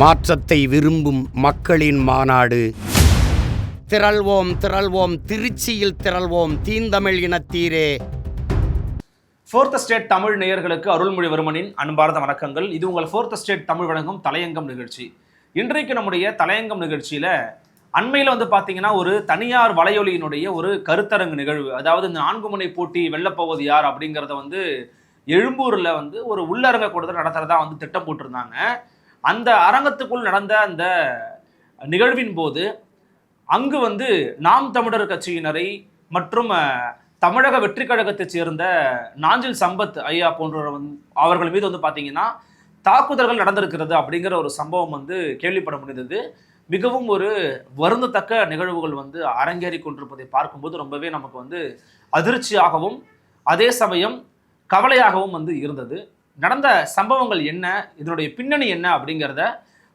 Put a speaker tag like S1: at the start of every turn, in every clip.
S1: மாற்றத்தை விரும்பும் மக்களின் மாநாடு. திரள்வோம் திரள்வோம் திருச்சியில் திரள்வோம் தீந்தமிழ் இனத்தீரே.
S2: ஃபோர்த் ஸ்டேட் தமிழ் நேயர்களுக்கு அருள்மொழிவர்மனின் அன்பார்ந்த வணக்கங்கள். இது உங்கள் ஃபோர்த் ஸ்டேட் தமிழ் வழங்கும் தலையங்கம் நிகழ்ச்சி. இன்றைக்கு நம்முடைய தலையங்கம் நிகழ்ச்சியில் அண்மையில் வந்து பார்த்தீங்கன்னா ஒரு தனியார் வலையொலியினுடைய ஒரு கருத்தரங்கு நிகழ்வு. அதாவது இந்த நான்கு முனை போட்டி வெல்லப்போவது யார் அப்படிங்கிறத வந்து எழும்பூரில் வந்து ஒரு உள்ளரங்க கூட்டத்தில் நடத்துகிறதா வந்து திட்டம் போட்டிருந்தாங்க. அந்த அரங்கத்துக்குள் நடந்த அந்த நிகழ்வின் போது அங்கு வந்து நாம் தமிழர் கட்சியினரை மற்றும் தமிழக வெற்றி கழகத்தைச் சேர்ந்த நாஞ்சில் சம்பத் ஐயா போன்றவர் வந்து அவர்கள் மீது வந்து பார்த்தீங்கன்னா தாக்குதல்கள் நடந்திருக்கிறது அப்படிங்கிற ஒரு சம்பவம் வந்து கேள்விப்பட முடிந்தது. மிகவும் ஒரு வருந்தத்தக்க நிகழ்வுகள் வந்து அரங்கேறி கொண்டிருப்பதை பார்க்கும்போது ரொம்பவே நமக்கு வந்து அதிர்ச்சியாகவும் அதே சமயம் கவலையாகவும் வந்து இருந்தது. நடந்த சம்பவங்கள் என்ன இதனுடைய பின்னணி என்ன அப்படிங்கிறத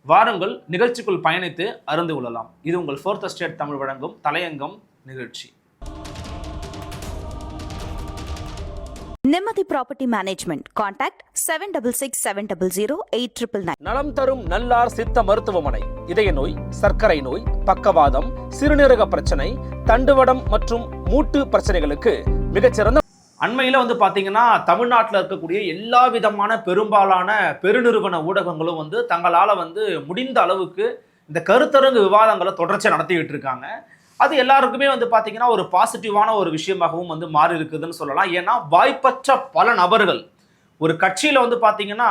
S2: வாருங்கள் நிகழ்ச்சிக்குள் பயணித்து அறிந்து கொள்ளலாம். இது உங்கள் ஃபோர்த் ஸ்டேட் தமிழ் வழங்கும் தலையங்கம் நிகழ்ச்சி.
S3: Nimmathi property management contact seven double six seven double zero eight triple nine
S2: நலம் தரும் நல்லார் சித்த மருத்துவமனை. இதய நோய் சர்க்கரை நோய் பக்கவாதம் சிறுநீரக பிரச்சனை தண்டுவடம் மற்றும் மூட்டு பிரச்சனைகளுக்கு மிகச்சிறந்த அண்மையில் வந்து பார்த்தீங்கன்னா தமிழ்நாட்டில் இருக்கக்கூடிய எல்லா விதமான பெரும்பாலான பெருநிறுவன ஊடகங்களும் வந்து தங்களால் வந்து முடிந்த அளவுக்கு இந்த கருத்தரங்கு விவாதங்களை தொடர்ச்சியாக நடத்திக்கிட்டு இருக்காங்க. அது எல்லாருக்குமே வந்து பார்த்தீங்கன்னா ஒரு பாசிட்டிவான ஒரு விஷயமாகவும் வந்து மாறி இருக்குதுன்னு சொல்லலாம். ஏன்னா வாய்ப்பற்ற பல நபர்கள். ஒரு கட்சியில் வந்து பார்த்தீங்கன்னா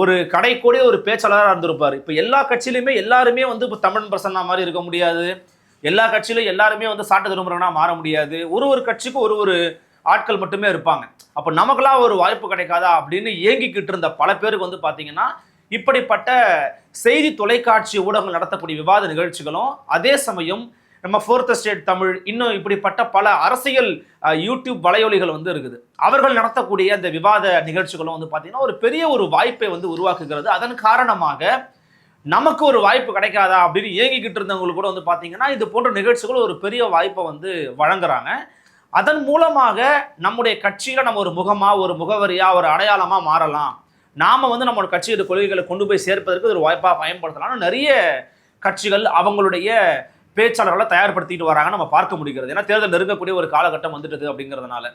S2: ஒரு கடைக்கூடே ஒரு பேச்சாளராக இருந்திருப்பார். இப்போ எல்லா கட்சியிலுமே எல்லாருமே வந்து இப்போ தமிழ் பிரசன்னா மாதிரி இருக்க முடியாது. எல்லா கட்சியிலும் எல்லாருமே வந்து சாட்டு திரும்புறவனா மாற முடியாது. ஒரு ஒரு கட்சிக்கும் ஒரு ஒரு ஆட்கள் மட்டுமே இருப்பாங்க. அப்போ நமக்கெல்லாம் ஒரு வாய்ப்பு கிடைக்காதா அப்படின்னு ஏங்கிக்கிட்டு இருந்த பல பேருக்கு வந்து பார்த்தீங்கன்னா இப்படிப்பட்ட செய்தி தொலைக்காட்சி ஊடகங்கள் நடத்தக்கூடிய விவாத நிகழ்ச்சிகளும் அதே சமயம் நம்ம ஃபோர்த் ஸ்டேட் தமிழ் இன்னும் இப்படிப்பட்ட பல அரசியல் யூடியூப் வலையொலிகள் வந்து இருக்குது. அவர்கள் நடத்தக்கூடிய அந்த விவாத நிகழ்ச்சிகளும் வந்து பார்த்தீங்கன்னா ஒரு பெரிய ஒரு வாய்ப்பை வந்து உருவாக்குகிறது. அதன் காரணமாக நமக்கு ஒரு வாய்ப்பு கிடைக்காதா அப்படின்னு ஏங்கிக்கிட்டு இருந்தவங்களுக்கு கூட வந்து பார்த்தீங்கன்னா இது போன்ற நிகழ்ச்சிகள் ஒரு பெரிய வாய்ப்பை வந்து வழங்குறாங்க. அதன் மூலமாக நம்முடைய கட்சியில் நம்ம ஒரு முகமாக ஒரு முகவரியாக ஒரு அடையாளமாக மாறலாம். நாம் வந்து நம்மளோட கட்சியோட கொள்கைகளை கொண்டு போய் சேர்ப்பதற்கு ஒரு வாய்ப்பாக பயன்படுத்தலாம்னு நிறைய கட்சிகள் அவங்களுடைய பேச்சாளர்களை தயார்படுத்திட்டு வராங்க நம்ம பார்க்க முடிகிறது. ஏன்னா தேர்தல் நெருங்கக்கூடிய ஒரு காலகட்டம் வந்துட்டது அப்படிங்கிறதுனால.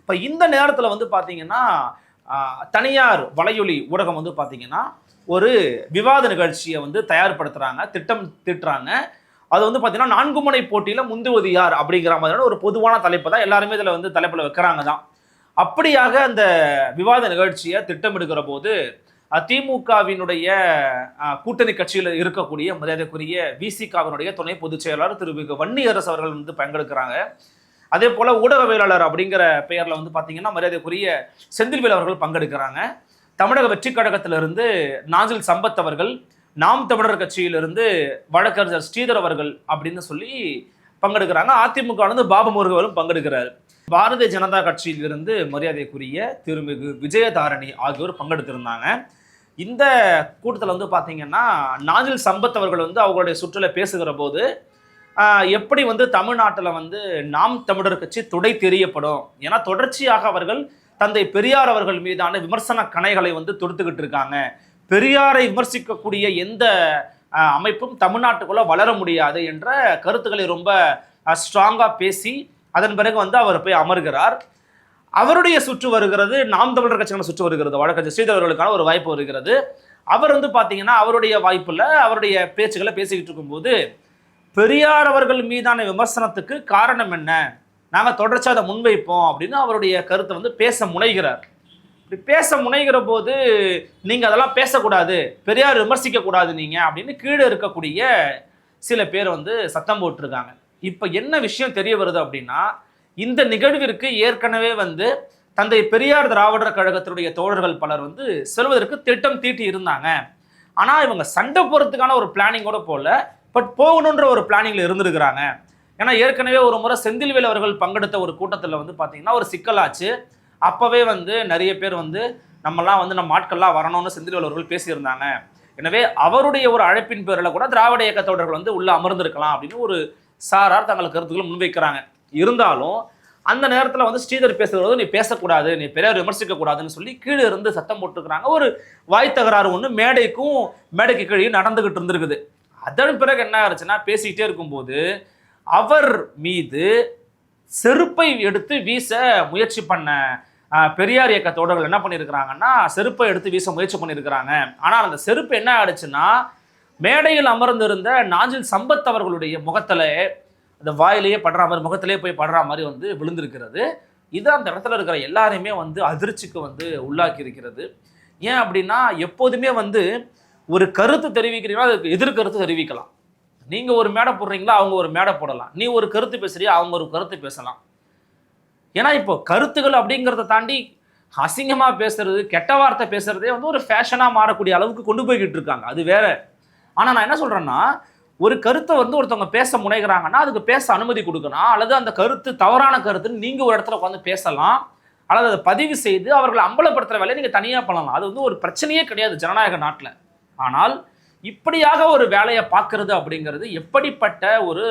S2: இப்போ இந்த நேரத்தில் வந்து பார்த்தீங்கன்னா தனியார் வலையொலி ஊடகம் வந்து பார்த்தீங்கன்னா ஒரு விவாத நிகழ்ச்சியை வந்து தயார்படுத்துறாங்க திட்டம் திட்டுறாங்க. அது வந்து பார்த்தீங்கன்னா நான்கு முனை போட்டியில் முந்துவது யார் அப்படிங்கிற மாதிரியான ஒரு பொதுவான தலைப்பு தான் எல்லாருமே இதில் வந்து தலைப்பில் வைக்கிறாங்க தான் அப்படியாக அந்த விவாத நிகழ்ச்சியை திட்டமிடுகிற போது திமுகவினுடைய கூட்டணி கட்சியில் இருக்கக்கூடிய மரியாதைக்குரிய விசிகாவினுடைய துணை பொதுச் செயலாளர் திரு வன்னியரசு அவர்கள் வந்து பங்கெடுக்கிறாங்க. அதே போல ஊடகவியலாளர் அப்படிங்கிற பெயரில் வந்து பார்த்தீங்கன்னா மரியாதைக்குரிய செந்தில்வேல் அவர்கள் பங்கெடுக்கிறாங்க. தமிழக வெற்றி கழகத்திலிருந்து நாஜில் சம்பத் அவர்கள் நாம் தமிழர் கட்சியிலிருந்து வழக்கறிஞர் ஸ்ரீதர் அவர்கள் அப்படின்னு சொல்லி பங்கெடுக்கிறாங்க. அதிமுக பாபு முருகவரும் பங்கெடுக்கிறார். பாரதிய ஜனதா கட்சியிலிருந்து மரியாதைக்குரிய திருமிகு விஜயதாரணி ஆகியோர் பங்கெடுத்திருந்தாங்க. இந்த கூட்டத்தில் வந்து பார்த்தீங்கன்னா நாஞ்சில் சம்பத் அவர்கள் வந்து அவங்களுடைய சுற்றுல பேசுகிற போது எப்படி வந்து தமிழ்நாட்டில் வந்து நாம் தமிழர் கட்சி துடை தெரியப்படும்? ஏன்னா தொடர்ச்சியாக அவர்கள் தந்தை பெரியார் அவர்கள் மீதான விமர்சன கணைகளை வந்து தொடுத்துக்கிட்டு இருக்காங்க. பெரியாரை விமர்சிக்கக்கூடிய எந்த அமைப்பும் தமிழ்நாட்டுக்குள்ள வளர முடியாது என்ற கருத்துக்களை ரொம்ப ஸ்ட்ராங்காக பேசி அதன் பிறகு வந்து அவர் போய் அமர்கிறார். அவருடைய சுற்று வருகிறது நாம் தமிழர் கட்சிக்கான சுற்று வருகிறது. வழக்கறிஞர் ஸ்ரீதர் ஒரு வாய்ப்பு வருகிறது. அவர் வந்து பார்த்தீங்கன்னா அவருடைய வாய்ப்பில் அவருடைய பேச்சுக்களை பேசிக்கிட்டு இருக்கும்போது பெரியார் அவர்கள் மீதான விமர்சனத்துக்கு காரணம் என்ன? நாங்கள் தொடர்ச்சியாக அதை முன்வைப்போம் அப்படின்னு அவருடைய கருத்தை வந்து பேச முனைகிறார். பேச முனைகிற போது நீங்கள் அதெல்லாம் பேசக்கூடாது பெரியார் விமர்சிக்கக்கூடாது நீங்கள் அப்படின்னு கீழே இருக்கக்கூடிய சில பேர் வந்து சத்தம் போட்டிருக்காங்க. இப்போ என்ன விஷயம் தெரிய வருது அப்படின்னா இந்த நிகழ்விற்கு ஏற்கனவே வந்து தந்தை பெரியார் திராவிடர் கழகத்தினுடைய தோழர்கள் பலர் வந்து செல்வதற்கு திட்டம் தீட்டி இருந்தாங்க. ஆனால் இவங்க சண்டை போகிறதுக்கான ஒரு பிளானிங்கோட போகல பட் போகணுன்ற ஒரு பிளானிங்கில் இருந்திருக்கிறாங்க. ஏன்னா ஏற்கனவே ஒரு முறை செந்தில்வேல் அவர்கள் பங்கெடுத்த ஒரு கூட்டத்தில் வந்து பார்த்தீங்கன்னா ஒரு சிக்கலாச்சு. அப்போவே வந்து நிறைய பேர் வந்து நம்மலாம் வந்து நம்ம ஆட்கள்லாம் வரணும்னு செந்தில்வேல் அவர்கள் பேசியிருந்தாங்க. எனவே அவருடைய ஒரு அழைப்பின் பேரில் கூட திராவிட இயக்கத்தோடர்கள் வந்து உள்ளே அமர்ந்திருக்கலாம் அப்படின்னு ஒரு சாரார் தங்கள் கருத்துக்களை முன்வைக்கிறாங்க. இருந்தாலும் அந்த நேரத்தில் வந்து ஸ்ரீதர் பேசுகிறது நீ பேசக்கூடாது நீ பெரியார் விமர்சிக்க கூடாதுன்னு சொல்லி கீழே இருந்து சத்தம் போட்டுக்கிறாங்க ஒரு வாய் தகராறு ஒன்று மேடைக்கும் மேடைக்கு கீழே நடந்துகிட்டு இருந்திருக்குது. அதன் பிறகு என்ன ஆச்சுன்னா பேசிக்கிட்டே இருக்கும்போது அவர் மீது செருப்பை எடுத்து வீச முயற்சி பண்ண பெரியார் இயக்க தோழர்கள் என்ன பண்ணியிருக்கிறாங்கன்னா செருப்பை எடுத்து வீச முயற்சி பண்ணியிருக்கிறாங்க ஆனால் அந்த செருப்பு என்ன ஆயிடுச்சுன்னா மேடையில் அமர்ந்திருந்த நாஞ்சில் சம்பத் அவர்களுடைய முகத்தில் அந்த வாயிலேயே படுற மாதிரி முகத்திலே போய் படுற மாதிரி வந்து விழுந்திருக்கிறது. இது அந்த இடத்துல இருக்கிற எல்லாரையுமே வந்து அதிர்ச்சிக்கு வந்து உள்ளாக்கி இருக்கிறது ஏன் அப்படின்னா எப்போதுமே வந்து ஒரு கருத்து தெரிவிக்கிறீங்கன்னா அதுக்கு எதிர்கருத்து தெரிவிக்கலாம். நீங்கள் ஒரு மேடை போடுறீங்களா அவங்க ஒரு மேடை போடலாம். நீ ஒரு கருத்து பேசுறியா அவங்க ஒரு கருத்து பேசலாம். ஏன்னா இப்போ கருத்துகள் அப்படிங்கிறத தாண்டி அசிங்கமாக பேசுறது கெட்ட வார்த்தை பேசுறதே வந்து ஒரு ஃபேஷனாக மாறக்கூடிய அளவுக்கு கொண்டு போய்கிட்டு இருக்காங்க. அது வேற. ஆனால் நான் என்ன சொல்கிறேன்னா ஒரு கருத்தை வந்து ஒருத்தவங்க பேச முனைகிறாங்கன்னா அதுக்கு பேச அனுமதி கொடுக்கணும். அல்லது அந்த கருத்து தவறான கருத்துன்னு நீங்கள் ஒரு இடத்துல உட்காந்து பேசலாம். அல்லது அதை பதிவு செய்து அவர்களை அம்பலப்படுத்துகிற வேலையை நீங்கள் தனியாக பண்ணலாம். அது வந்து ஒரு பிரச்சனையே கிடையாது ஜனநாயக நாட்டில். ஆனால் இப்படியாக ஒரு வேலையை பார்க்கறது அப்படிங்கிறது எப்படிப்பட்ட ஒரு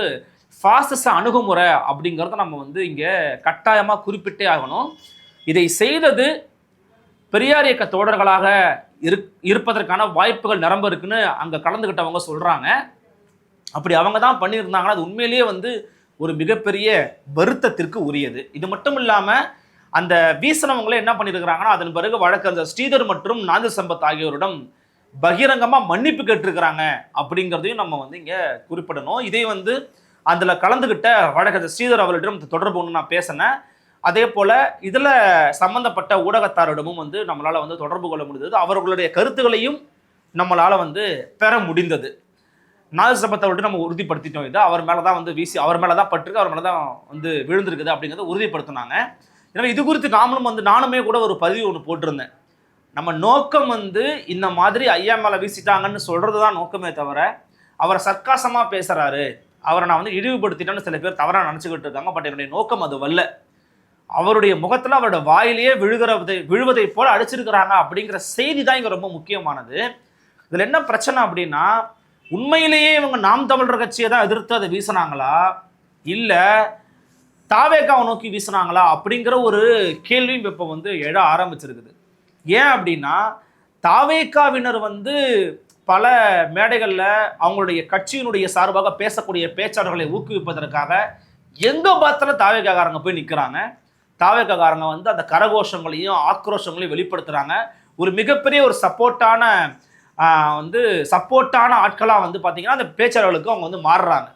S2: ஃபாசிச அணுகுமுறை அப்படிங்கிறத நம்ம வந்து இங்கே கட்டாயமாக குறிப்பிட்டே ஆகணும். இதை செய்தது பெரியார் இயக்க தோழர்களாக இரு இருப்பதற்கான வாய்ப்புகள் நிரம்ப இருக்குன்னு அங்கே கலந்துக்கிட்டவங்க சொல்கிறாங்க அப்படி அவங்க தான் பண்ணியிருந்தாங்கன்னா அது உண்மையிலேயே வந்து ஒரு மிகப்பெரிய வருத்தத்திற்கு உரியது. இது மட்டும் இல்லாமல் அந்த வீசனவங்களே என்ன பண்ணியிருக்கிறாங்கன்னா அதன் பிறகு வழக்கறிஞர் ஸ்ரீதர் மற்றும் நாந்த சம்பத் ஆகியோரிடம் பகிரங்கமாக மன்னிப்பு கேட்டிருக்கிறாங்க அப்படிங்கிறதையும் நம்ம வந்து இங்கே குறிப்பிடணும். இதை வந்து அதில் கலந்துக்கிட்ட வழக்கறிஞர் ஸ்ரீதர் அவர்களிடம் தொடர்பு ஒன்று நான் பேசினேன். அதே போல் இதில் சம்மந்தப்பட்ட ஊடகத்தாரிடமும் வந்து நம்மளால் வந்து தொடர்பு கொள்ள முடிந்தது. அவர்களுடைய கருத்துக்களையும் நம்மளால் வந்து பெற முடிந்தது. நாதசபத்தை விட்டு நம்ம உறுதிப்படுத்திட்டோம் இது. அவர் மேலே தான் வந்து வீசி அவர் மேலே தான் பட்டிருக்கு அவர் மேலே தான் வந்து விழுந்திருக்குது அப்படிங்கிறத உறுதிப்படுத்தினாங்க. எனவே இது குறித்து நாமளும் வந்து நானுமே கூட ஒரு பதிவு ஒன்று போட்டிருந்தேன். நம்ம நோக்கம் வந்து இந்த மாதிரி ஐயா மேலே வீசிட்டாங்கன்னு சொல்கிறது தான் நோக்கமே தவிர அவரை சர்க்காசமாக பேசுகிறாரு அவரை நான் வந்து இழிவுபடுத்திட்டேன்னு சில பேர் தவறாக நினச்சிக்கிட்டு இருக்காங்க. பட் என்னுடைய நோக்கம் அது வல்ல அவருடைய முகத்தில் அவரோட வாயிலேயே விழுகிறதை விழுவதை போல் அடிச்சிருக்கிறாங்க அப்படிங்கிற செய்தி தான் இங்கே ரொம்ப முக்கியமானது. இதில் என்ன பிரச்சனை அப்படின்னா உண்மையிலேயே இவங்க நாம் தமிழர் கட்சியை தான் எதிர்த்து அதை வீசினாங்களா? இல்லை தாவேக்காவை நோக்கி வீசினாங்களா? அப்படிங்கிற ஒரு கேள்வியும் இப்போ வந்து எழ ஆரம்பிச்சிருக்குது. ஏன் அப்படின்னா தாவேக்காவினர் வந்து பல மேடைகளில் அவங்களுடைய கட்சியினுடைய சார்பாக பேசக்கூடிய பேச்சாளர்களை ஊக்குவிப்பதற்காக எங்கே பார்த்தாலும் தாவேக்காரங்க போய் நிற்கிறாங்க தாவேக்காரங்க வந்து அந்த கரகோஷங்களையும் ஆக்ரோஷங்களையும் வெளிப்படுத்துகிறாங்க ஒரு மிகப்பெரிய ஒரு சப்போர்ட்டான வந்து சப்போர்ட்டான ஆட்களாக வந்து பார்த்தீங்கன்னா அந்த பேச்சாளர்களுக்கு அவங்க வந்து மாறுறாங்க.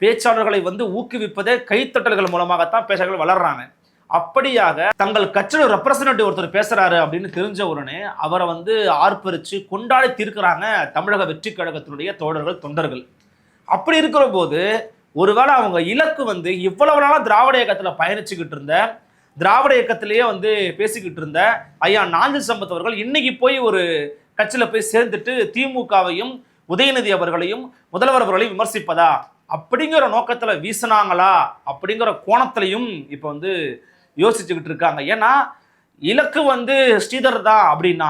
S2: பேச்சாளர்களை வந்து ஊக்குவிப்பதே கைத்தட்டல்கள் மூலமாகத்தான் பேச்சாளர்கள் வளர்கிறாங்க அப்படியாக தங்கள் கட்சியோட ரெப்ரசன்டேட்டிவ் ஒருத்தர் பேசுறாரு அப்படின்னு தெரிஞ்ச உடனே அவரை வந்து ஆர்ப்பரிச்சு கொண்டாடி தீர்க்கிறாங்க தமிழக வெற்றி கழகத்தினுடைய தோழர்கள் தொண்டர்கள். அப்படி இருக்கிற போது ஒருவேளை அவங்க இலக்கு வந்து இவ்வளவு நாளாக திராவிட இயக்கத்தில் பயணிச்சுக்கிட்டு இருந்த திராவிட இயக்கத்திலேயே வந்து பேசிக்கிட்டு இருந்த ஐயா நாஞ்சில் சம்பத் அவர்கள் இன்னைக்கு போய் ஒரு கட்சியில் போய் சேர்ந்துட்டு திமுகவையும் உதயநிதி அவர்களையும் முதல்வர் அவர்களையும் விமர்சிப்பதா? அப்படிங்கிற நோக்கத்தில் வீசினாங்களா? அப்படிங்கிற கோணத்திலையும் இப்போ வந்து யோசிச்சுக்கிட்டு இருக்காங்க. ஏன்னா இலக்கு வந்து ஸ்ரீதர் தான் அப்படின்னா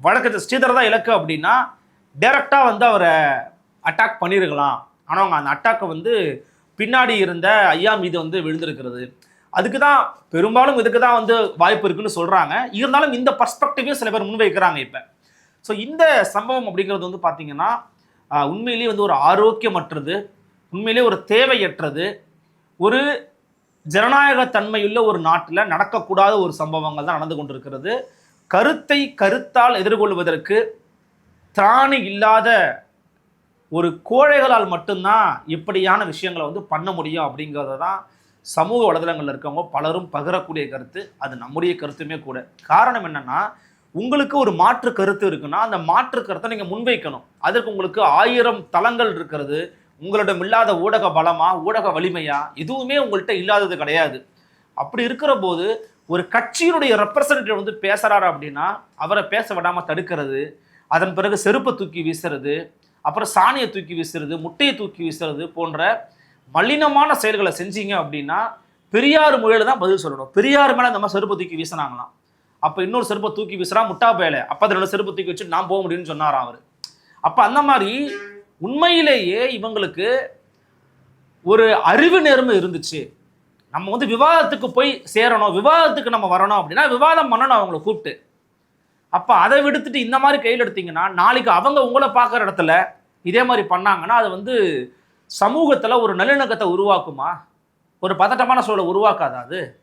S2: வழக்கத்து ஸ்ரீதர் தான் இலக்கு அப்படின்னா டைரக்டாக வந்து அவரை அட்டாக் பண்ணியிருக்கலாம் ஆனால் அவங்க அந்த அட்டாக்கை வந்து பின்னாடி இருந்த ஐயா மீது வந்து விழுந்திருக்கிறது. அதுக்கு தான் பெரும்பாலும் இதுக்கு தான் வந்து வாய்ப்பு இருக்குன்னு சொல்கிறாங்க இருந்தாலும் இந்த பர்ஸ்பெக்டிவையும் சில பேர் முன்வைக்கிறாங்க இப்போ. ஸோ இந்த சம்பவம் அப்படிங்கிறது வந்து பார்த்தீங்கன்னா உண்மையிலேயே வந்து ஒரு ஆரோக்கியமற்றது உண்மையிலேயே ஒரு தேவையற்றது ஒரு ஜனநாயக தன்மையுள்ள ஒரு நாட்டில் நடக்கக்கூடாத ஒரு சம்பவங்கள் தான் நடந்து கொண்டிருக்கிறது. கருத்தை கருத்தால் எதிர்கொள்வதற்கு திராணி இல்லாத ஒரு கோழைகளால் மட்டும்தான் இப்படியான விஷயங்களை வந்து பண்ண முடியும் அப்படிங்கிறத தான் சமூக வலைதளங்களில் இருக்கவங்க பலரும் பகிரக்கூடிய கருத்து. அது நம்முடைய கருத்துமே கூட. காரணம் என்னென்னா உங்களுக்கு ஒரு மாற்று கருத்து இருக்குன்னா அந்த மாற்று கருத்தை நீங்கள் முன்வைக்கணும். அதற்கு உங்களுக்கு ஆயிரம் தளங்கள் இருக்கிறது. உங்களிடம் இல்லாத ஊடக பலமா ஊடக வலிமையா? எதுவுமே உங்கள்கிட்ட இல்லாதது கிடையாது. அப்படி இருக்கிற போது ஒரு கட்சியினுடைய ரெப்ரசன்டேட்டிவ் வந்து பேசுகிறாரு அப்படின்னா அவரை பேச விடாமல் தடுக்கிறது அதன் பிறகு செருப்பை தூக்கி வீசுறது அப்புறம் சாணியை தூக்கி வீசுறது முட்டையை தூக்கி வீசுறது போன்ற மலினமான செயல்களை செஞ்சீங்க அப்படின்னா பெரியார் மொழியில் தான் பதில் சொல்லணும். பெரியார் மேலே இந்த மாதிரி செருப்பை தூக்கி வீசினாங்களாம். அப்போ இன்னொரு செருப்பை தூக்கி வீசுறா முட்டா பயல அப்போ அதில் செருப்பை தூக்கி வச்சு நான் போக முடியும்னு சொன்னாராம் அவர். அப்போ அந்த மாதிரி உண்மையிலேயே இவங்களுக்கு ஒரு அறிவு நேர்மை இருந்துச்சு. நம்ம வந்து விவாதத்துக்கு போய் சேரணும் விவாதத்துக்கு நம்ம வரணும் அப்படின்னா விவாதம் பண்ணணும் அவங்கள கூப்பிட்டு. அப்போ அதை விடுத்துட்டு இந்த மாதிரி கையில் எடுத்தீங்கன்னா நாளைக்கு அவங்க உங்களை பார்க்குற இடத்துல இதே மாதிரி பண்ணாங்கன்னா அது வந்து சமூகத்தில் ஒரு நல்லிணக்கத்தை உருவாக்குமா? ஒரு பதட்டமான சூழலை உருவாக்காதா அது?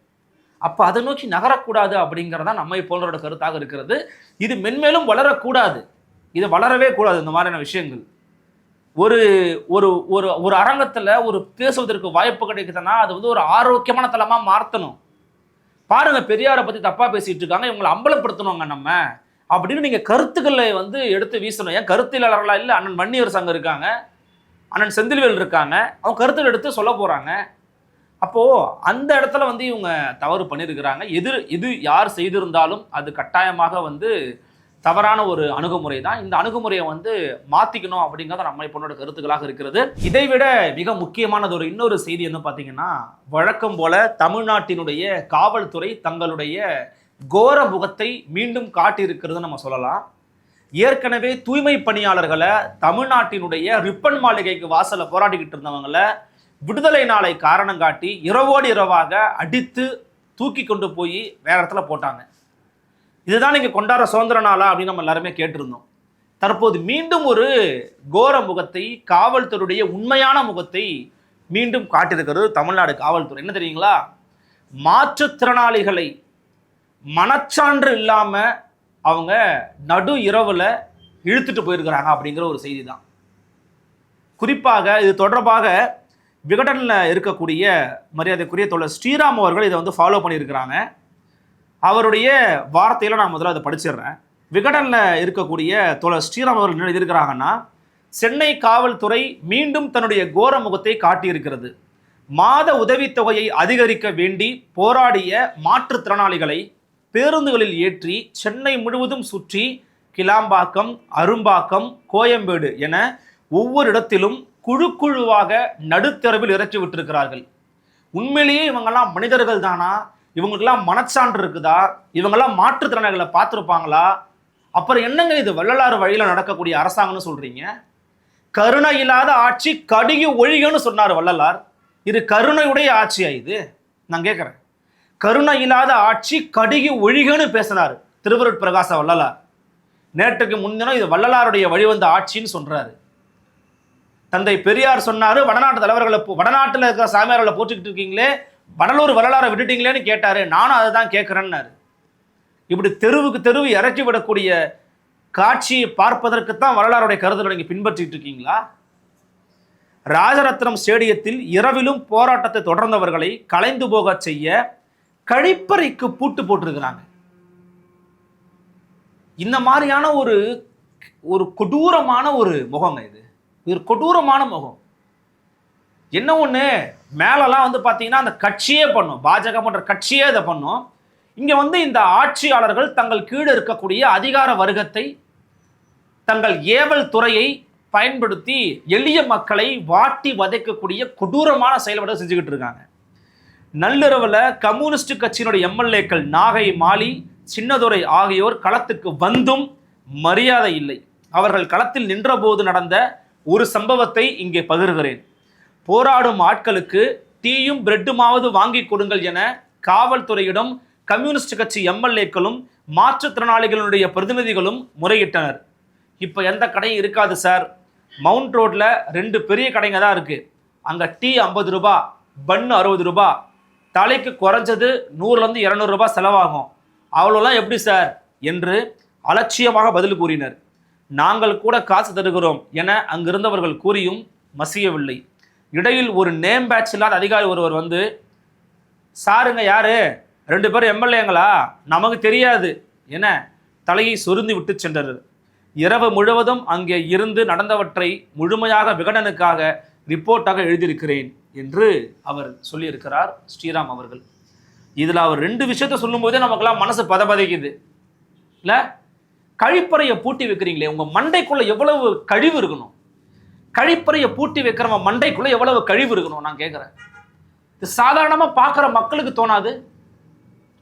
S2: அப்போ அதை நோக்கி நகரக்கூடாது அப்படிங்கிறதா நம்மை போன்றோட கருத்தாக இருக்கிறது. இது மென்மேலும் வளரக்கூடாது. இது வளரவே கூடாது இந்த மாதிரியான விஷயங்கள். ஒரு ஒரு ஒரு ஒரு அரங்கத்தில் ஒரு பேசுவதற்கு வாய்ப்பு கிடைக்குதுன்னா அது வந்து ஒரு ஆரோக்கியமான தளமாக மாற்றணும் பாருங்கள் பெரியாரை பற்றி தப்பாக பேசிகிட்டு இருக்காங்க இவங்களை அம்பலப்படுத்தணுங்க நம்ம. அப்படின்னு நீங்கள் கருத்துக்களை வந்து எடுத்து வீசணும். ஏன் கருத்தியலாளர்களாக இல்லை அண்ணன் வன்னியர் சங்கம் இருக்காங்க அண்ணன் செந்தில்வேல் இருக்காங்க அவங்க கருத்துக்கள் எடுத்து சொல்ல போகிறாங்க அப்போது அந்த இடத்துல வந்து இவங்க தவறு பண்ணியிருக்கிறாங்க. எது எது யார் செய்திருந்தாலும் அது கட்டாயமாக வந்து தவறான ஒரு அணுகுமுறை தான் இந்த அணுகுமுறையை வந்து மாற்றிக்கணும் அப்படிங்கிறத நம்ம பொண்ணோட கருத்துக்களாக இருக்கிறது. இதைவிட மிக முக்கியமானது ஒரு இன்னொரு செய்தி என்ன பார்த்தீங்கன்னா வழக்கம் போல தமிழ்நாட்டினுடைய காவல்துறை தங்களுடைய கோர முகத்தை மீண்டும் காட்டியிருக்கிறது நம்ம சொல்லலாம். ஏற்கனவே தூய்மை பணியாளர்களை தமிழ்நாட்டினுடைய ரிப்பன் மாளிகைக்கு வாசலை போராடிக்கிட்டு இருந்தவங்களை விடுதலை நாளை காரணம் காட்டி இரவோடு இரவாக அடித்து தூக்கி கொண்டு போய் வேற இடத்துல போட்டாங்க. இதுதான் நீங்கள் கொண்டாடுற சுதந்திர நாளா அப்படின்னு நம்ம எல்லாருமே கேட்டிருந்தோம். தற்போது மீண்டும் ஒரு கோர முகத்தை காவல்துறையுடைய உண்மையான முகத்தை மீண்டும் காட்டியிருக்கிறது தமிழ்நாடு காவல்துறை. என்ன தெரியுங்களா? மாற்றுத்திறனாளிகளை மனச்சான்று இல்லாமல் அவங்க நடு இரவில் இழுத்துட்டு போயிருக்கிறாங்க அப்படிங்கிற ஒரு செய்தி தான் குறிப்பாக இது தொடர்பாக விகடனில் இருக்கக்கூடிய மரியாதைக்குரிய தோழர் ஸ்ரீராம் அவர்கள் இதை வந்து ஃபாலோ பண்ணியிருக்கிறாங்க. அவருடைய வார்த்தையில் நான் முதல்ல அதை படிச்சிடுறேன். விகடனில் இருக்கக்கூடிய தோழர் ஸ்ரீராம் அவர்கள் என்ன எழுதியிருக்கிறாங்கன்னா சென்னை காவல்துறை மீண்டும் தன்னுடைய கோர முகத்தை காட்டியிருக்கிறது. மாத உதவித்தொகையை அதிகரிக்க வேண்டி போராடிய மாற்றுத்திறனாளிகளை பேருந்துகளில் ஏற்றி சென்னை முழுவதும் சுற்றி கிளாம்பாக்கம் அரும்பாக்கம் கோயம்பேடு என ஒவ்வொரு இடத்திலும் குழு குழுவாக நடுத்தரவில் இறக்கி விட்டிருக்கிறார்கள். உண்மையிலேயே இவங்கெல்லாம் மனிதர்கள் தானா இவங்களுக்கெல்லாம் மனச்சான்று இருக்குதா? இவங்கெல்லாம் மாற்றுத்திறனாளிகளை பார்த்துருப்பாங்களா? அப்புறம் என்னங்க இது வள்ளலாறு வழியில் நடக்கக்கூடிய அரசாங்கம்னு சொல்கிறீங்க கருணை இல்லாத ஆட்சி கடுகி ஒழிகன்னு சொன்னார் வள்ளலார். இது கருணையுடைய ஆட்சியா இது? நான் கேட்குறேன். கருணை இல்லாத ஆட்சி கடுகி ஒழிகன்னு பேசினார் திருவருட் பிரகாச வள்ளலார். நேற்றுக்கு முன்தினம் இது வள்ளலாருடைய வழிவந்த ஆட்சின்னு சொல்கிறாரு தந்தை பெரியார் சொன்னார் வடநாட்டு தலைவர்களை வடநாட்டில் இருக்கிற சாமியார்களை போட்டுக்கிட்டு இருக்கீங்களே வடலூர் வரலாறை விட்டுட்டீங்களேன்னு கேட்டாரு. நானும் அதை தான் கேட்குறேன்னாரு இப்படி தெருவுக்கு தெருவு இறக்கி விடக்கூடிய காட்சியை பார்ப்பதற்குத்தான் வரலாறுடைய கருதலை நீங்கள் பின்பற்றிட்டு இருக்கீங்களா? ராஜரத்னம் ஸ்டேடியத்தில் இரவிலும் போராட்டத்தை தொடர்ந்தவர்களை கலைந்து போக செய்ய கழிப்பறைக்கு பூட்டு போட்டிருக்கிறாங்க. இந்த மாதிரியான ஒரு ஒரு கொடூரமான ஒரு முகங்க இது. இது ஒரு கொடூரமான முகம். என்ன ஒன்று மேலெல்லாம் வந்து பார்த்தீங்கன்னா அந்த கட்சியே பண்ணும். பாஜக போன்ற கட்சியே இதை பண்ணும். இங்கே வந்து இந்த ஆட்சியாளர்கள் தங்கள் கீழே இருக்கக்கூடிய அதிகார வர்க்கத்தை தங்கள் ஏவல் துறையை பயன்படுத்தி எளிய மக்களை வாட்டி வதைக்கக்கூடிய கொடூரமான செயல்பாடு செஞ்சுக்கிட்டு இருக்காங்க. நள்ளிரவில் கம்யூனிஸ்ட் கட்சியினுடைய எம்எல்ஏக்கள் நாகை மாலி சின்னதுரை ஆகியோர் களத்துக்கு வந்தும் மரியாதை இல்லை. அவர்கள் களத்தில் நின்றபோது நடந்த ஒரு சம்பவத்தை இங்கே பகிர்கிறேன். போராடும் ஆட்களுக்கு டீயும் பிரெட்டுமாவது வாங்கி கொடுங்கள் என காவல்துறையிடம் கம்யூனிஸ்ட் கட்சி எம்எல்ஏக்களும் மாற்றுத்திறனாளிகளுடைய பிரதிநிதிகளும் முறையிட்டனர். இப்போ எந்த கடையும் இருக்காது சார். மவுண்ட் ரோட்டில் ரெண்டு பெரிய கடைங்க தான் இருக்குது அங்கே டீ ஐம்பது ரூபா பன்னு அறுபது ரூபா. தலைக்கு குறைஞ்சது நூறுலேருந்து இரநூறுபா செலவாகும். அவ்வளோலாம் எப்படி சார்? என்று அலட்சியமாக பதில் கூறினர். நாங்கள் கூட காசு தருகிறோம் என அங்கிருந்தவர்கள் கூறியும் மசியவில்லை. இடையில் ஒரு நேம் பேட்ச் இல்லாத அதிகாரி ஒருவர் வந்து சாருங்க யாரு? ரெண்டு பேரும் எம்எல்ஏங்களா? நமக்கு தெரியாது. என தலையை சொருந்து விட்டு சென்றது. இரவு முழுவதும் அங்கே இருந்து நடந்தவற்றை முழுமையாக விகடனுக்காக ரிப்போர்ட்டாக எழுதியிருக்கிறேன் என்று அவர் சொல்லியிருக்கிறார் ஸ்ரீராம் அவர்கள். இதில் அவர் ரெண்டு விஷயத்த சொல்லும்போதே நமக்கெல்லாம் மனசு பதபதைக்குது. இல்லை? கழிப்பறையை பூட்டி வைக்கிறீங்களே உங்கள் மண்டைக்குள்ளே எவ்வளவு கழிவு இருக்கணும்? கழிப்பறையை பூட்டி வைக்கிறவன் மண்டைக்குள்ள எவ்வளவு கழிவு இருக்கணும் நான் கேட்குறேன் இது சாதாரணமாக பார்க்குற மக்களுக்கு தோணாது.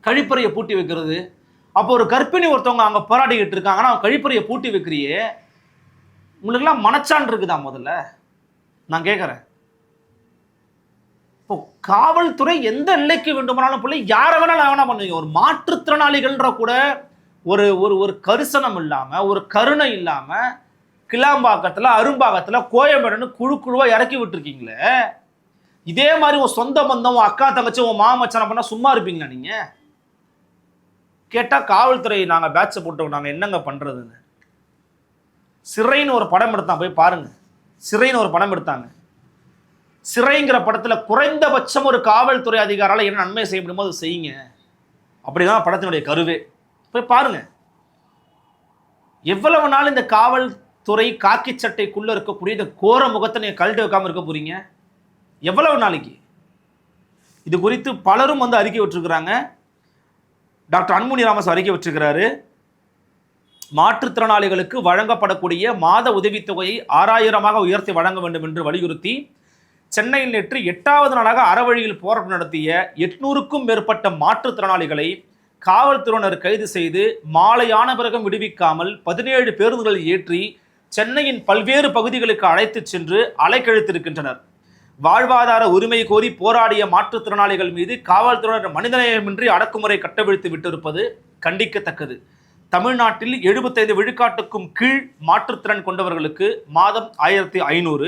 S2: கழிப்பறையை பூட்டி வைக்கிறது. அப்போ ஒரு கர்ப்பிணி ஒருத்தவங்க அங்கே போராடிக்கிட்டு இருக்காங்கன்னா அவன் கழிப்பறையை பூட்டி வைக்கிறியே. உங்களுக்கெல்லாம் மனச்சான் இருக்குதா முதல்ல? நான் கேட்குறேன் இப்போ காவல்துறை எந்த நிலைக்கு வேண்டுமானாலும் பிள்ளை யாரை வேணாலும் வேணா பண்ணுவீங்க? ஒரு மாற்றுத்திறனாளிகள்ன்ற கூட ஒரு ஒரு ஒரு கரிசனம் இல்லாமல் ஒரு கருணை இல்லாமல் கிளாம்பாக்கத்தில் அரும்பாக்கத்தில் கோயம்பேடுன்னு குழு குழுவாக இறக்கி விட்டுருக்கீங்களே? இதே மாதிரி உன் சொந்த பந்தம் உன் அக்கா தங்கச்சி உன் மாமச்சனை பண்ணால் சும்மா இருப்பீங்களா நீங்கள் கேட்டால் காவல்துறை நாங்கள் பேட்சை போட்டோம் நாங்கள் என்னங்க பண்ணுறதுன்னு சிறைன்னு ஒரு படம் எடுத்தான் போய் பாருங்க. சிறைன்னு ஒரு படம் எடுத்தாங்க. சிறைங்கிற படத்தில் குறைந்தபட்சம் ஒரு காவல்துறை அதிகாரால என்ன நன்மை செய்ய முடியுமோ அதை செய்யுங்க. அப்படிதான் படத்தினுடைய கருவே. போய் பாருங்க. எவ்வளவு நாள் இந்த காவல் துறை காக்கி சட்டைக்குள்ளே இருக்கக்கூடிய இந்த கோர முகத்தை நீங்கள் கழட்டி வைக்காமல் இருக்க போகிறீங்க எவ்வளவு நாளைக்கு? இது குறித்து பலரும் வந்து அறிக்கை விட்டுருக்குறாங்க. டாக்டர் அன்முனி ராமஸ் அறிக்கை விட்டுருக்கிறாரு. மாற்றுத்திறனாளிகளுக்கு வழங்கப்படக்கூடிய மாத உதவித்தொகையை ஆறாயிரமாக உயர்த்தி வழங்க வேண்டும் என்று வலியுறுத்தி சென்னையில் நேற்று எட்டாவது நாளாக அறவழியில் போராட்டம் நடத்திய எட்நூறுக்கும் மேற்பட்ட மாற்றுத்திறனாளிகளை காவல்துறையினர் கைது செய்து மாலையான பிறகும் விடுவிக்காமல் பதினேழு பேருந்துகளில் ஏற்றி சென்னையின் பல்வேறு பகுதிகளுக்கு அழைத்துச் சென்று அலைக்கழித்திருக்கின்றனர். வாழ்வாதார உரிமை கோரி போராடிய மாற்றுத்திறனாளிகள் மீது காவல்துறையினர் மனிதநேயமின்றி அடக்குமுறை கட்டவிழ்த்து விட்டிருப்பது கண்டிக்கத்தக்கது. தமிழ்நாட்டில் எழுபத்தைந்து விழுக்காட்டுக்கும் கீழ் மாற்றுத்திறன் கொண்டவர்களுக்கு மாதம் ஆயிரத்தி ஐநூறு.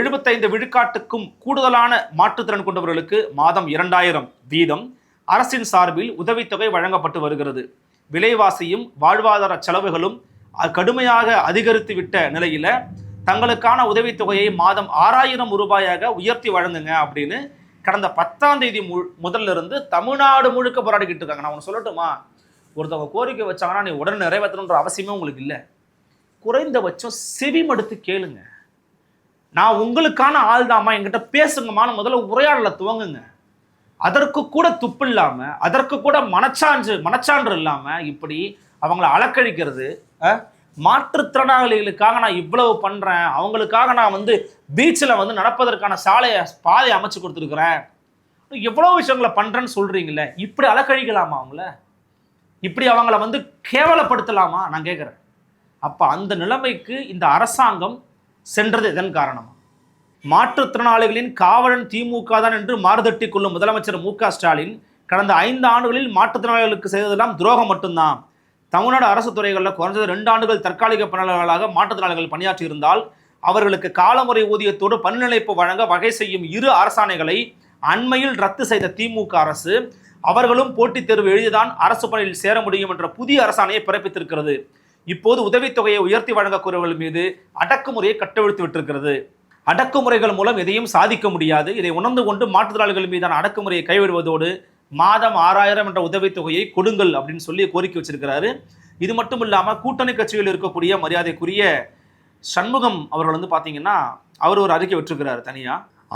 S2: எழுபத்தைந்து விழுக்காட்டுக்கும் கூடுதலான மாற்றுத்திறன் கொண்டவர்களுக்கு மாதம் இரண்டாயிரம் வீதம் அரசின் சார்பில் உதவித்தொகை வழங்கப்பட்டு வருகிறது. விலைவாசியும் வாழ்வாதார செலவுகளும் கடுமையாக அதிகரித்து விட்ட நிலையில் தங்களுக்கான உதவித்தொகையை மாதம் ஆறாயிரம் ரூபாயாக உயர்த்தி வழங்குங்க அப்படின்னு கடந்த பத்தாம் தேதி மு முதல்ல இருந்து தமிழ்நாடு முழுக்க போராடிக்கிட்டு இருக்காங்க. நான் ஒன்று சொல்லட்டுமா? ஒருத்தவங்க கோரிக்கை வச்சாங்கன்னா நீ உடனே நிறைவேற்றணுன்ற அவசியமே உங்களுக்கு இல்லை. குறைந்தபட்சம் செவிமடுத்து கேளுங்க. நான் உங்களுக்கான ஆள் தாமா என்கிட்ட பேசுங்கம்மான்னு முதல்ல உரையாடலை துவங்குங்க. அதற்கு கூட துப்பு இல்லாமல் அதற்கு கூட மனச்சான்று மனச்சான்று இல்லாமல் இப்படி அவங்கள அலக்கழிக்கிறது மாற்றுத்திறனாளிகளுக்காக நான் இவ்வளவு பண்ணுறேன் அவங்களுக்காக நான் வந்து பீச்சில் வந்து நடப்பதற்கான சாலையை பாதை அமைச்சு கொடுத்துருக்குறேன். எவ்வளோ விஷயங்களை பண்ணுறேன்னு சொல்கிறீங்களே இப்படி அலக்கழிக்கலாமா அவங்கள? இப்படி அவங்கள வந்து கேவலப்படுத்தலாமா? நான் கேட்குறேன் அப்போ அந்த நிலைமைக்கு இந்த அரசாங்கம் சென்றது இதன் காரணமாக மாற்றுத்திறனாளிகளின் காவலன் திமுக தான் என்று மாறுதட்டி கொள்ளும் முதலமைச்சர் மு க ஸ்டாலின் கடந்த ஐந்து ஆண்டுகளில் மாற்றுத்திறனாளிகளுக்கு செய்ததெல்லாம் துரோகம் மட்டும்தான். தமிழ்நாடு அரசு துறைகளில் குறைஞ்சது ரெண்டு ஆண்டுகள் தற்காலிக பணியாளர்களாக மாற்றுத்திறனாளிகள் பணியாற்றி இருந்தால் அவர்களுக்கு காலமுறை ஊதியத்தோடு பணிநிலைப்பு வழங்க வகை செய்யும் இரு அரசாணைகளை அண்மையில் ரத்து செய்த திமுக அரசு அவர்களும் போட்டித் தேர்வு எழுதிதான் அரசு பணியில் சேர முடியும் என்ற புதிய அரசாணையை பிறப்பித்திருக்கிறது. இப்போது உதவித்தொகையை உயர்த்தி வழங்கக்கூடியவர்கள் மீது அடக்குமுறையை கட்டவிழ்த்து விட்டிருக்கிறது. அடக்குமுறைகள் மூலம் எதையும் சாதிக்க முடியாது. இதை உணர்ந்து கொண்டு மாற்றுத்திறனாளிகள் மீதான அடக்குமுறையை கைவிடுவதோடு மாதம் ஆறாயிரம் என்ற உதவித்தொகையை கொடுங்கள் அப்படின்னு சொல்லி கோரிக்கை வச்சிருக்கிறாரு. இது மட்டும் இல்லாமல் கூட்டணி கட்சியில் இருக்கக்கூடிய மரியாதைக்குரிய சண்முகம் அவர்கள் வந்து பார்த்தீங்கன்னா அவர் ஒரு அறிக்கை விட்டிருக்கிறார் தனியா.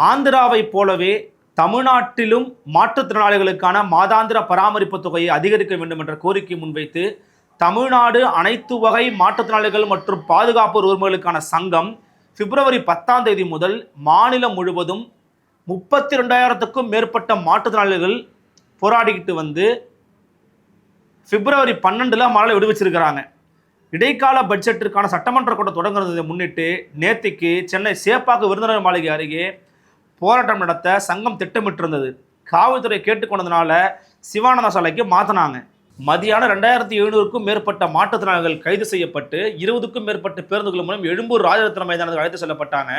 S2: ஆந்திராவை போலவே தமிழ்நாட்டிலும் மாற்றுத்திறனாளிகளுக்கான மாதாந்திர பராமரிப்பு தொகையை அதிகரிக்க வேண்டும் என்ற கோரிக்கை முன்வைத்து தமிழ்நாடு அனைத்து வகை மாற்றுத்திறனாளிகள் மற்றும் பாதுகாப்பு உரிமைகளுக்கான சங்கம் பிப்ரவரி பத்தாம் தேதி முதல் மாநிலம் முழுவதும் முப்பத்தி ரெண்டாயிரத்துக்கும் மேற்பட்ட மாற்றுத்திறனாளிகள் போராடிக்கிட்டு வந்து பிப்ரவரி பன்னெண்டில் மழை விடுவிச்சிருக்கிறாங்க. இடைக்கால பட்ஜெட்டிற்கான சட்டமன்ற கூட்டம் தொடங்குறதை முன்னிட்டு நேத்திக்கு சென்னை சேப்பாக்கு விருந்தினர் மாளிகை அருகே போராட்டம் நடத்த சங்கம் திட்டமிட்டிருந்தது. காவல்துறை கேட்டுக்கொண்டதுனால சிவானந்த சாலைக்கு மாற்றினாங்க மதியானம் ரெண்டாயிரத்தி எழுநூறுக்கும் மேற்பட்ட மாற்றுத்திறனாளிகள் கைது செய்யப்பட்டு இருபதுக்கும் மேற்பட்ட பேருந்துகள் மூலம் எழும்பூர் ராஜரத்ன மைதானத்துக்கு அழைத்து செல்லப்பட்டாங்க.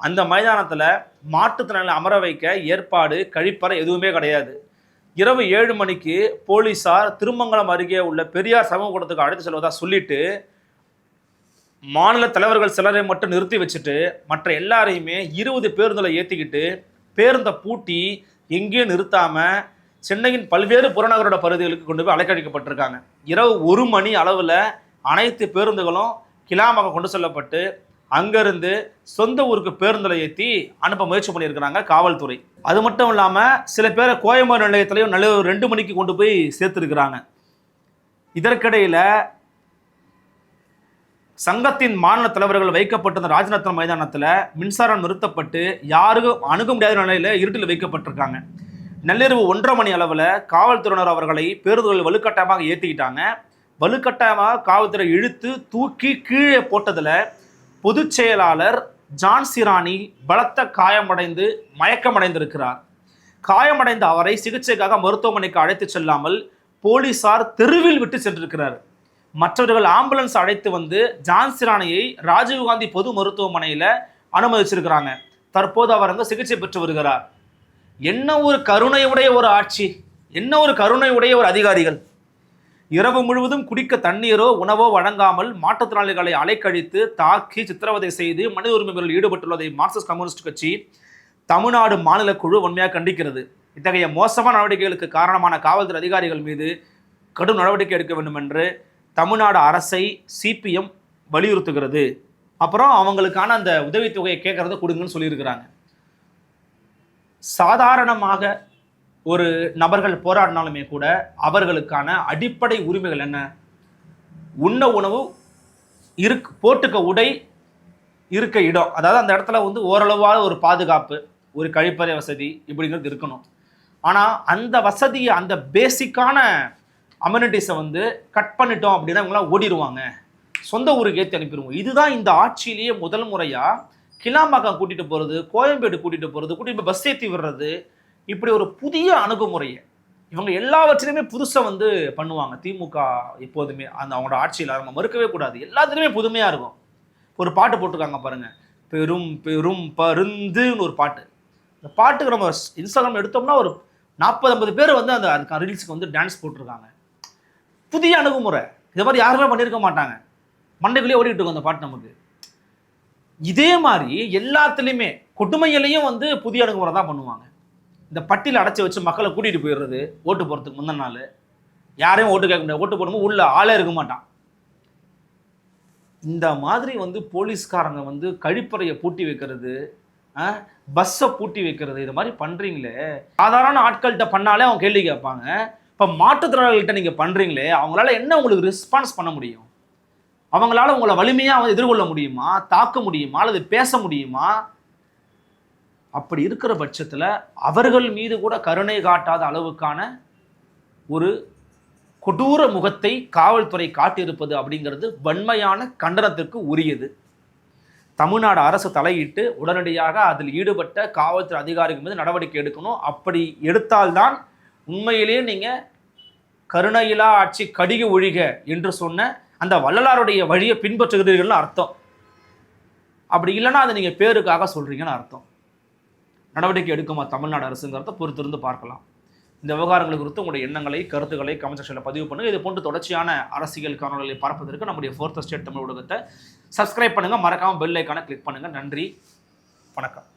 S2: அந்த மைதானத்தில் மாற்றுத்திறனாளி அமர வைக்க ஏற்பாடு கழிப்பறை எதுவுமே கிடையாது. இரவு ஏழு மணிக்கு போலீசார் திருமங்கலம் அருகே உள்ள பெரியார் சமூக கூடத்துக்கு அழைத்து செல்வதா சொல்லிட்டு மாநில தலைவர்கள் சிலரை மட்டும் நிறுத்தி வச்சுட்டு மற்ற எல்லாரையுமே இருபது பேருந்தில் ஏற்றிக்கிட்டு பேருந்தை பூட்டி எங்கேயும் நிறுத்தாமல் சென்னையின் பல்வேறு புறநகரோட பகுதிகளுக்கு கொண்டு போய் அலைக்கழிக்கப்பட்டிருக்காங்க. இரவு ஒரு மணி அளவில் அனைத்து பேருந்துகளும் கிளாமாக கொண்டு செல்லப்பட்டு அங்கேருந்து சொந்த ஊருக்கு பேருந்தில் ஏற்றி அனுப்ப முயற்சி பண்ணியிருக்கிறாங்க காவல்துறை. அது மட்டும் இல்லாமல் சில பேரை கோயம்பேடு நிலையத்திலையும் நல்ல ரெண்டு மணிக்கு கொண்டு போய் சேர்த்துருக்கிறாங்க. இதற்கிடையில் சங்கத்தின் மாநில தலைவர்கள் வைக்கப்பட்டிருந்த ராஜரத்ன மைதானத்தில் மின்சாரம் நிறுத்தப்பட்டு யாருக்கும் அணுக முடியாத நிலையில் இருட்டில் வைக்கப்பட்டிருக்காங்க. நள்ளிரவு ஒன்றரை மணி அளவில் காவல்துறையினர் அவர்களை பேருந்துகள் வலுக்கட்டாயமாக ஏற்றிக்கிட்டாங்க வலுக்கட்டாயமாக காவல்துறை இழுத்து தூக்கி கீழே போட்டதில் பொதுச் செயலாளர் ஜான் ராணி பலத்த காயமடைந்து மயக்கமடைந்திருக்கிறார். காயமடைந்த அவரை சிகிச்சைக்காக மருத்துவமனைக்கு அழைத்து செல்லாமல் போலீசார் தெருவில் விட்டு சென்றிருக்கிறார். மற்றவர்கள் ஆம்புலன்ஸ் அழைத்து வந்து ஜான்சி ராணியை ராஜீவ்காந்தி பொது மருத்துவமனையில் அனுமதிச்சிருக்கிறாங்க. தற்போது அவர் அங்கே சிகிச்சை பெற்று வருகிறார். என்ன ஒரு கருணையுடைய ஒரு ஆட்சி? என்ன ஒரு கருணையுடைய ஒரு அதிகாரிகள்? இரவு முழுவதும் குடிக்க தண்ணீரோ உணவோ வழங்காமல் மாற்றுத்திறனாளிகளை அலைக்கழித்து தாக்கி சித்திரவதை செய்து மனித உரிமைகளில் ஈடுபட்டுள்ளதை மார்க்சிஸ்ட் கம்யூனிஸ்ட் கட்சி தமிழ்நாடு மாநில குழு உண்மையாக கண்டிக்கிறது. இத்தகைய மோசமான நடவடிக்கைகளுக்கு காரணமான காவல்துறை அதிகாரிகள் மீது கடும் நடவடிக்கை எடுக்க வேண்டும் என்று தமிழ்நாடு அரசை சிபிஎம் வலியுறுத்துகிறது. அப்புறம் அவங்களுக்கான அந்த உதவித்தொகையை கேட்கறத கொடுங்கன்னு சொல்லியிருக்கிறாங்க. சாதாரணமாக ஒரு நபர்கள் போராடினாலுமே கூட அவர்களுக்கான அடிப்படை உரிமைகள் என்ன? உண்ண உணவு இருக் போட்டுக்க உடை இருக்க இடம். அதாவது அந்த இடத்துல வந்து ஓரளவாக ஒரு பாதுகாப்பு ஒரு கழிப்பறை வசதி இப்படிங்கிறது இருக்கணும். ஆனால் அந்த வசதியை அந்த பேசிக்கான அம்யூனிட்டிஸை வந்து கட் பண்ணிட்டோம் அப்படின்னா இவங்களாம் ஓடிடுவாங்க. சொந்த ஊருக்கு ஏற்றி அனுப்பிடுவோம். இதுதான் இந்த ஆட்சியிலேயே முதல் முறையாக கிளாம்பாக்கம் கூட்டிகிட்டு போகிறது கோயம்பேடு கூட்டிகிட்டு போகிறது கூட்டிகிட்டு போய் பஸ் ஏற்றி விடுறது இப்படி ஒரு புதிய அணுகுமுறையை இவங்க எல்லாவற்றிலுமே புதுசாக வந்து பண்ணுவாங்க. திமுக எப்போதுமே அந்த அவங்களோட ஆட்சியில் நம்ம மறுக்கவே கூடாது. எல்லாத்துலேயுமே புதுமையாக இருக்கும். ஒரு பாட்டு போட்டிருக்காங்க பாருங்கள் பெரும் பெரும் பருந்துன்னு ஒரு பாட்டு. இந்த பாட்டுக்கு நம்ம இன்ஸ்டாகிராம் எடுத்தோம்னா ஒரு நாற்பது ஐம்பது பேர் வந்து அந்த அதுக்கு ரீல்ஸுக்கு வந்து டான்ஸ் போட்டிருக்காங்க. புதிய அணுகுமுறை. இதை மாதிரி யாருமே பண்ணியிருக்க மாட்டாங்க. மண்டைக்குள்ளேயே ஓடிட்டு இருக்கும் அந்த பாட்டு நமக்கு. இதே மாதிரி எல்லாத்துலேயுமே கொடுமையிலையும் வந்து புதிய அணுகுமுறை தான் பண்ணுவாங்க. இந்த பட்டியல் அடைச்சி வச்சு மக்களை கூட்டிகிட்டு போயிடுறது ஓட்டு போகிறதுக்கு முந்தின நாள். யாரையும் ஓட்டு கேட்க முடியாது. ஓட்டு போடும்போது உள்ள ஆளே இருக்க மாட்டான். இந்த மாதிரி வந்து போலீஸ்காரங்க வந்து கழிப்பறையை பூட்டி வைக்கிறது பஸ்ஸை பூட்டி வைக்கிறது இது மாதிரி பண்ணுறீங்களே சாதாரண ஆட்கள்கிட்ட பண்ணாலே அவங்க கேள்வி கேட்பாங்க. இப்போ மாற்றுத்திறனாளிகள்கிட்ட நீங்கள் பண்ணுறீங்களே அவங்களால என்ன உங்களுக்கு ரெஸ்பான்ஸ் பண்ண முடியும்? அவங்களால உங்களை வலிமையாக வந்து எதிர்கொள்ள முடியுமா? தாக்க முடியுமா? அல்லது பேச முடியுமா? அப்படி இருக்கிற பட்சத்தில் அவர்கள் மீது கூட கருணை காட்டாத அளவுக்கான ஒரு கொடூர முகத்தை காவல்துறை காட்டியிருப்பது அப்படிங்கிறது வன்மையான கண்டனத்திற்கு உரியது. தமிழ்நாடு அரசு தலையிட்டு உடனடியாக அதில் ஈடுபட்ட காவல்துறை அதிகாரிகள் மீது நடவடிக்கை எடுக்கணும். அப்படி எடுத்தால்தான் உண்மையிலேயே நீங்கள் கருணையிலா ஆட்சி கடிக ஒழிக என்று சொன்ன அந்த வள்ளலாருடைய வழியை பின்பற்றுகிறீர்கள்னு அர்த்தம். அப்படி இல்லைன்னா அதை நீங்கள் பேருக்காக சொல்கிறீங்கன்னு அர்த்தம். நடவடிக்கை எடுக்குமா தமிழ்நாடு அரசுங்கிறத பொறுத்திருந்து பார்க்கலாம். இந்த விவகாரங்கள் குறித்து உங்களுடைய எண்ணங்களை கருத்துக்களை கமெண்ட் செக்ஷனில் பதிவு பண்ணுங்கள் இது போன்று தொடர்ச்சியான அரசியல் காணொலிகளை பார்ப்பதற்கு நம்முடைய ஃபோர்த் ஸ்டேட் தமிழ் ஊடகத்தை சப்ஸ்கிரைப் பண்ணுங்கள் மறக்காமல் பெல் ஐக்கானை கிளிக் பண்ணுங்கள் நன்றி. வணக்கம்.